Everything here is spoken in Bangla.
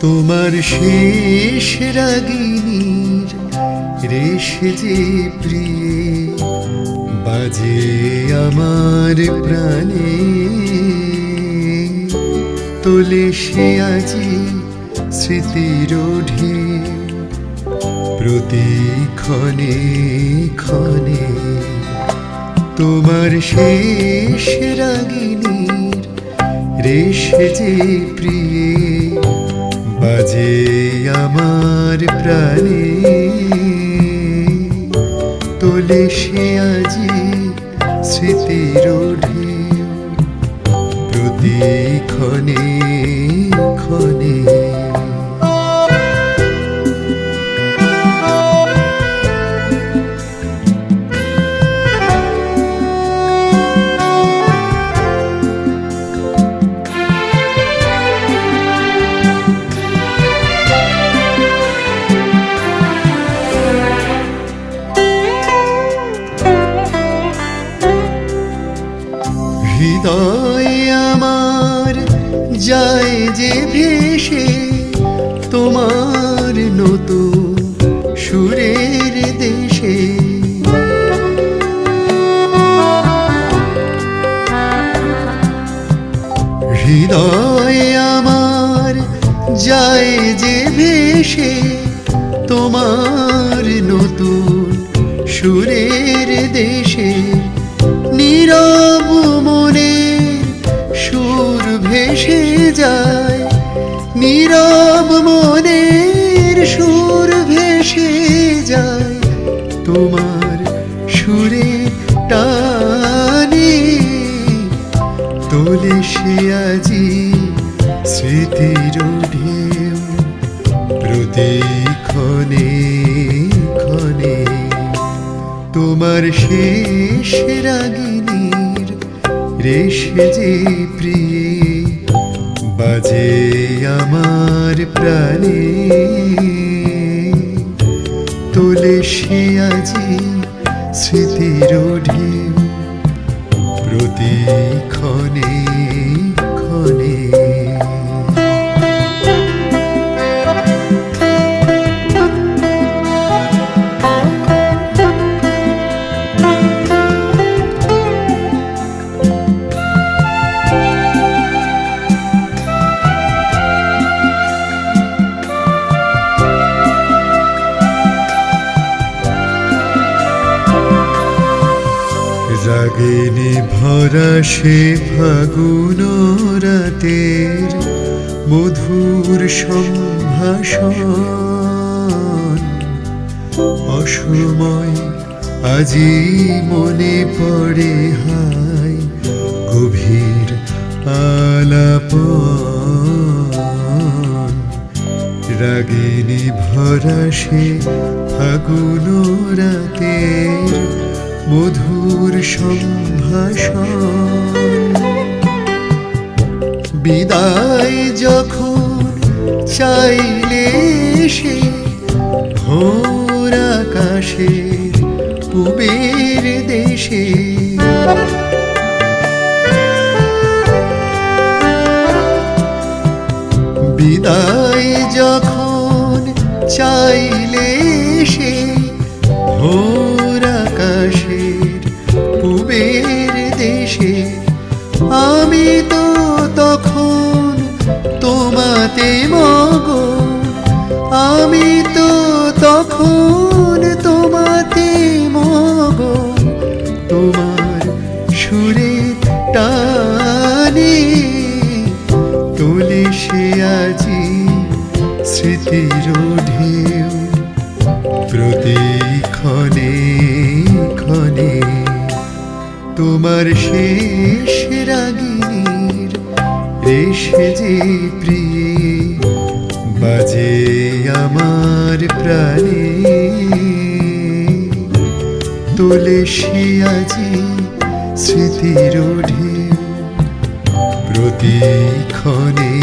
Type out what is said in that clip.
তোমার শেষ রাগিনীর রেশে যে প্রিয়ে বাজে আমার প্রাণে। তোলে সে আজি স্মৃতির প্রতি ক্ষণে ক্ষণে। তোমার শেষ রাগিনীর রেশে যে প্রিয়ে বাজে আমার প্রাণে। তোলে সে আজি স্মৃতির প্রতি ক্ষণে ক্ষণে হৃদয় আমার যায় যে ভেসে তোমার নতুন সুরের দেশে। হৃদয় আমার যায় যে ভেসে তোমার নতুন সুরের দেশে। যায়। নীরব মনের সুর ভেসে যায়। তোমার সুরে টানে তোলে সে আজি স্মৃতির ঢেউ। প্রতি ক্ষণে ক্ষণে তোমার শেষ রাগিনীর রেশে যে প্রিয়ে বাজে আমার প্রাণে। তোলে সে আজি রাগিনী ভরা সে ফাগুন রাতের মধুর সম্ভাষণ। অসময় আজি মনে পড়ে হায় গভীর আলাপ রাগিনী ভরা সে ফাগুন রাতের মধুর সম্ভাষণ। বিদায় যখন চাইলে সে ভোর আকাশের পুবের দেশে। বিদায় যখন চাইলে মগন আমি তো তখন তোমাতে মগন। তোমার সুরে টানে তোলে সে আজি স্মৃতির ঢেউ। প্রতি ক্ষণে ক্ষণে তোমার শেষ রাগিনীর রেশে যে প্রিয়ে বাজে আমার প্রাণে। তোলে সে আজি স্মৃতির ঢেউ প্রতি ক্ষণে